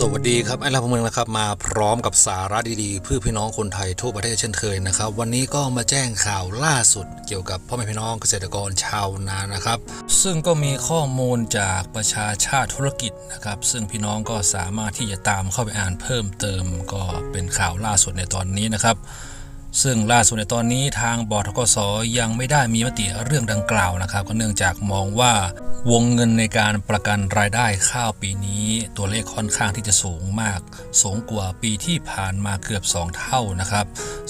สวัสดีครับไอ้ลาพเมืองนะครับมาพร้อมกับสาระดีๆ เพื่อพี่น้องคนไทยทั่วประเทศเช่นเคยนะครับ วันนี้ก็มาแจ้งข่าวล่าสุด เกี่ยวกับพ่อแม่พี่น้องเกษตรกรชาวนานะครับ ซึ่งก็มีข้อมูลจากประชาชาติธุรกิจนะครับ ซึ่งพี่น้องก็สามารถที่จะตามเข้าไปอ่านเพิ่มเติม ก็เป็นข่าวล่าสุดในตอนนี้นะครับ ซึ่งล่าสุดในตอนนี้ทางบทกสยังไม่ได้มีมติเรื่องดังกล่าวนะครับ ก็เนื่องจากมองว่า วงเงินในการประกันรายได้ข้าวปีนี้ ตัวเลขค่อนข้างที่จะสูงมาก สูงกว่าปีที่ผ่านมาเกือบ 2 เท่านะครับ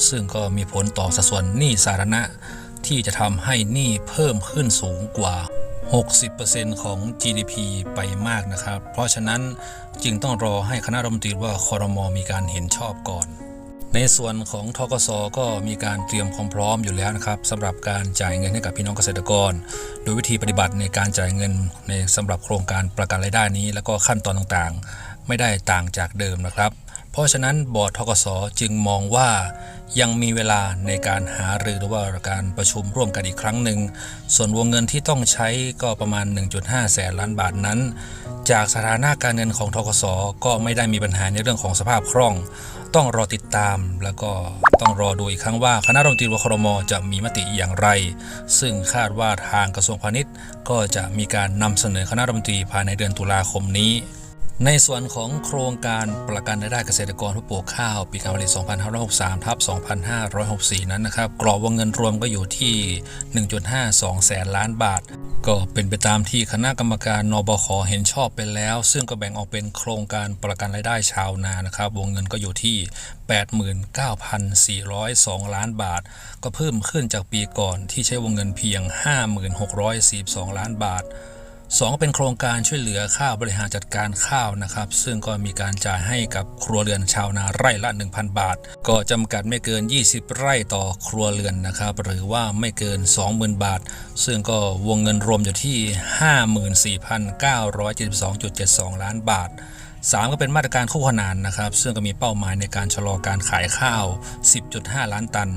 ซึ่งก็มีผลต่อสัดส่วนหนี้สาธารณะ ที่จะทำให้หนี้เพิ่มขึ้นสูงกว่า 60%ของ GDP ไปมากนะครับ เพราะฉะนั้นจึงต้องรอให้คณะรัฐมนตรีว่าคอรมอมีการเห็นชอบก่อน ในส่วนของทกศก็มีการเตรียมความพร้อมอยู่แล้วนะครับสำหรับการจ่ายเงินให้กับพี่น้องเกษตรกร โดยวิธีปฏิบัติในการจ่ายเงินในสำหรับโครงการประกันรายได้นี้ แล้วก็ขั้นตอนต่างๆ ไม่ได้ต่างจากเดิมนะครับ เพราะฉะนั้นบอร์ดทกศจึงมองว่า ยังมีเวลาในการหารือหรือว่าการประชุมร่วมกันอีกครั้งหนึ่ง ส่วนวงเงินที่ต้องใช้ก็ประมาณ 1.5 แสนล้านบาทนั้น จากสถานะการเงินของทกสก็ไม่ได้มีปัญหาในเรื่องของสภาพคล่อง ต้องรอติดตามแล้วก็ต้องรอดูอีกครั้งว่าคณะรัฐมนตรีวครมจะมีมติอย่างไร ซึ่งคาดว่าทางกระทรวงพาณิชย์ ก็จะมีการนำเสนอคณะรัฐมนตรีภายในเดือนตุลาคมนี้ ในส่วนของโครงการประกันรายได้เกษตรกรผู้ปลูกข้าวปีการผลิต 2563 ทับ 2564 นั้นนะครับ กรอบวงเงินรวมก็อยู่ที่ 1.52 แสนล้านบาท ก็เป็นไปตามที่คณะกรรมการนบคเห็นชอบไปแล้ว ซึ่งก็แบ่งออกเป็นโครงการประกันรายได้ชาวนานะครับ วงเงินก็อยู่ที่ 89,402 ล้านบาท ก็เพิ่มขึ้นจากปีก่อนที่ใช้วงเงินเพียง 5642 ล้านบาท 2 เป็นโครงการช่วยเหลือข้าวบริหารจัดการข้าวนะครับ ซึ่งก็มีการจ่ายให้กับครัวเรือนชาวนาไร่ละ 1,000 บาท ก็จำกัดไม่เกิน 20 ไร่ต่อครัวเรือนนะครับ หรือว่าไม่เกิน 20,000 บาท ซึ่งก็วงเงินรวมอยู่ที่ 54,972.72 ล้านบาท 3 ก็เป็นมาตรการคู่ขนานนะครับ ซึ่งก็มีเป้าหมายในการชะลอการขายข้าว 10.5 ล้านตัน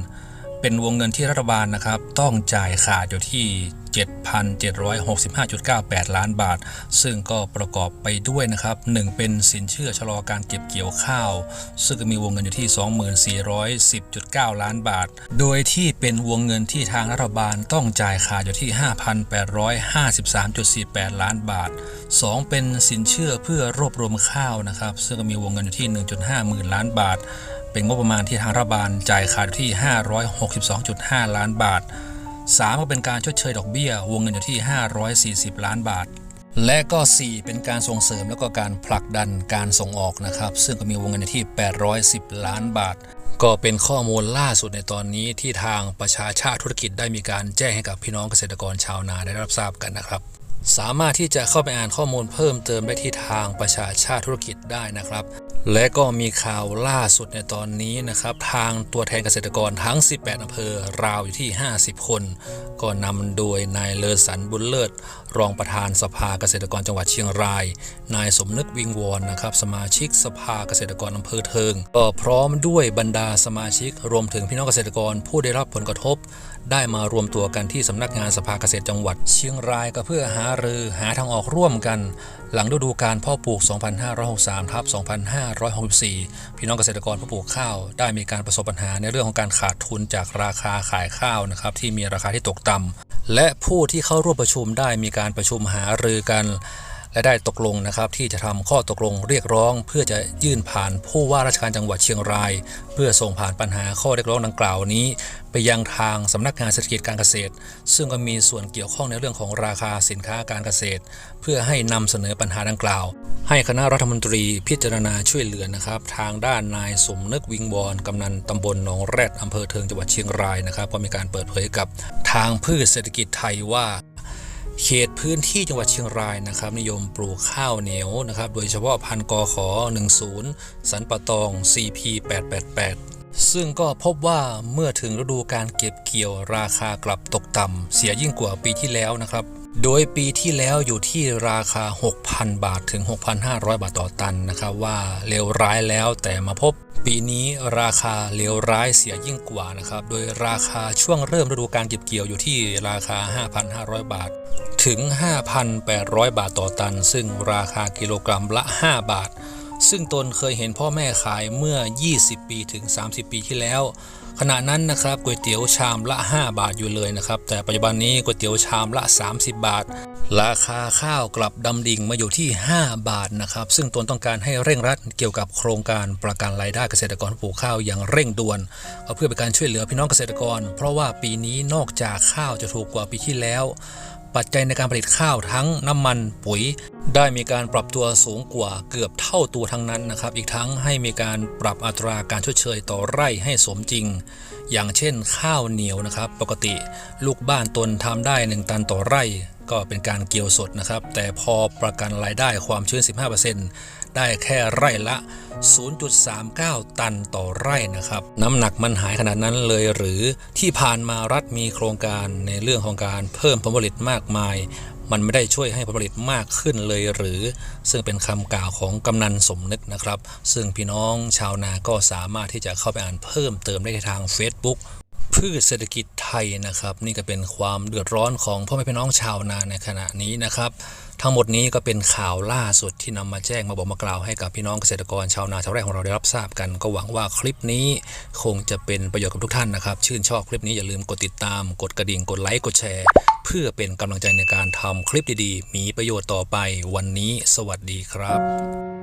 เป็นวงเงินที่รัฐบาลนะครับ ต้องจ่ายขาดอยู่ที่ 7,765.98 ล้านบาท ซึ่งก็ประกอบไปด้วยนะครับ 1 เป็นสินเชื่อชะลอการเก็บเกี่ยวข้าว ซึ่งมีวงเงินอยู่ที่ 2410.9 ล้านบาท โดยที่เป็นวงเงินที่ทางรัฐบาลต้องจ่ายขาดอยู่ที่ 5,853.48 ล้านบาท 2 เป็นสินเชื่อเพื่อรวบรวมข้าวนะครับ ซึ่งมีวงเงินอยู่ที่ 1.5 หมื่นล้านบาท เป็นงบประมาณที่ทางรัฐบาลจ่ายขาดที่ 562.5 ล้านบาท 3 ก็เป็นการชดเชยดอกเบี้ยวงเงินอยู่ที่ 540 ล้านบาท และก็ 4 เป็นการส่งเสริมแล้วก็การผลักดันการส่งออกนะครับ ซึ่งก็มีวงเงินอยู่ที่ 810 ล้านบาท ก็เป็นข้อมูลล่าสุดในตอนนี้ที่ทางประชาชาติธุรกิจได้มีการแจ้งให้กับพี่น้องเกษตรกรชาวนาได้รับทราบกันนะครับสามารถที่จะเข้าไปอ่านข้อมูลเพิ่มเติมได้ที่ทางประชาชาติธุรกิจได้นะครับ และก็มีข่าวล่าสุดในตอนนี้นะครับ ทางตัวแทนเกษตรกรทั้ง 18อำเภอราวอยู่ที่ 50 คน ก็นำโดยนายเลอสันบุญเลิศ รองประธานสภาเกษตรกรจังหวัดเชียงราย นายสมนึกวิงวอนนะครับ สมาชิกสภาเกษตรกรอำเภอเทิง ก็พร้อมด้วยบรรดาสมาชิกรวมถึงพี่น้องเกษตรกรผู้ได้รับผลกระทบ ได้มารวมตัวกันที่สำนักงานสภาเกษตรจังหวัด เชียงรายก็เพื่อหารือหาทางออกร่วมกัน หลังฤดูการเพ่อปลูก 2563ทับ2564 พี่น้องเกษตรกรผู้ปลูกข้าว ได้มีการประสบปัญหาในเรื่องของการขาดทุนจากราคาขายข้าวนะครับที่มีราคาที่ตกต่ำและผู้ที่เข้าร่วมประชุมได้มีการประชุมหารือกันและได้ตกลงนะครับที่จะทำข้อตกลงเรียกร้อง เพื่อจะยื่นผ่านผู้ว่าราชการจังหวัดเชียงราย เพื่อส่งผ่านปัญหาข้อเรียกร้องดังกล่าวนี้ ไปยังทางสำนักงานเศรษฐกิจการเกษตร ซึ่งก็มีส่วนเกี่ยวข้องในเรื่องของราคาสินค้าการเกษตร เพื่อให้นำเสนอปัญหาดังกล่าว ให้คณะรัฐมนตรีพิจารณาช่วยเหลือนะครับ ทางด้านนายสมนึกวิงวอนกำนันตำบลหนองแรดอำเภอเทิงจังหวัดเชียงรายนะครับก็มีการเปิดเผยกับทางพืชเศรษฐกิจไทยว่าเขตพื้นที่จังหวัดเชียงรายนะครับ นิยมปลูกข้าวเหนียวนะครับ โดยเฉพาะพันกอขอ 10 สันปะตอง CP 888 ซึ่งก็พบว่าเมื่อถึงฤดูการเก็บเกี่ยวราคากลับตกต่ำเสียยิ่งกว่าปีที่แล้วนะครับ โดยปีที่แล้วอยู่ที่ราคา 6,000 บาทถึง 6,500 บาทต่อตันนะครับว่าเลวร้ายแล้วแต่มาพบ ปีนี้ราคาเลวร้ายเสียยิ่งกว่านะครับ โดยราคาช่วงเริ่มฤดูการเก็บเกี่ยวอยู่ที่ราคา 5,500 บาท ถึง 5,800 บาทต่อตัน ซึ่งราคากิโลกรัมละ 5 บาท ซึ่งตนเคยเห็นพ่อแม่ขายเมื่อ 20 ปีถึง 30 ปีที่แล้ว ขณะนั้นนะครับก๋วยเตี๋ยวชามละ 5 บาทอยู่เลยนะครับ แต่ปัจจุบันนี้ก๋วยเตี๋ยวชามละ 30 บาท ราคาข้าวกลับดำดิ่งมาอยู่ที่ 5 บาทนะครับ ซึ่งตนต้องการให้เร่งรัดเกี่ยวกับโครงการประกันรายได้เกษตรกรผู้ปลูกข้าวอย่างเร่งด่วนเพื่อเป็นการช่วยเหลือพี่น้องเกษตรกร เพราะว่าปีนี้นอกจากข้าวจะถูกกว่าปีที่แล้ว ปัจจัยในการผลิตข้าวทั้งน้ำมันปุ๋ย ได้มีการปรับตัวสูงกว่าเกือบเท่าตัวทั้งนั้นนะครับ อีกทั้งให้มีการปรับอัตราการชดเชยต่อไร่ให้สมจริง อย่างเช่นข้าวเหนียวนะครับ ปกติลูกบ้านตนทำได้ 1 ตันต่อไร่ ก็เป็นการเกี่ยวสดนะครับ แต่พอประกันรายได้ความชื้น 15%ได้แค่ไร่ละ 0.39 ตันต่อไร่นะครับ น้ำหนักมันหายขนาดนั้นเลยหรือที่ผ่านมารัฐมีโครงการในเรื่องของการเพิ่มผลผลิตมากมาย มันไม่ได้ช่วยให้ผลผลิตมากขึ้นเลยหรือ ซึ่งเป็นคำกล่าวของกำนันสมนึกนะครับ ซึ่งพี่น้องชาวนาก็สามารถที่จะเข้าไปอ่านเพิ่มเติมได้ทาง Facebook พืชเศรษฐกิจไทยนะครับ นี่ก็เป็นความเดือดร้อนของพ่อแม่พี่น้องชาวนาในขณะนี้นะครับ ทั้งหมดนี้ก็เป็นข่าวล่าสุดที่นำมาแจ้งมาบอกมากล่าวให้กับพี่น้องเกษตรกรชาวนาชาวไร่ของเราได้รับทราบกัน ก็หวังว่าคลิปนี้คงจะเป็นประโยชน์กับทุกท่านนะครับ ชื่นชอบคลิปนี้อย่าลืมกดติดตาม กดกระดิ่งกดไลค์กดแชร์ เพื่อเป็นกำลังใจในการทำคลิปดีๆ มีประโยชน์ต่อไปวันนี้ สวัสดีครับ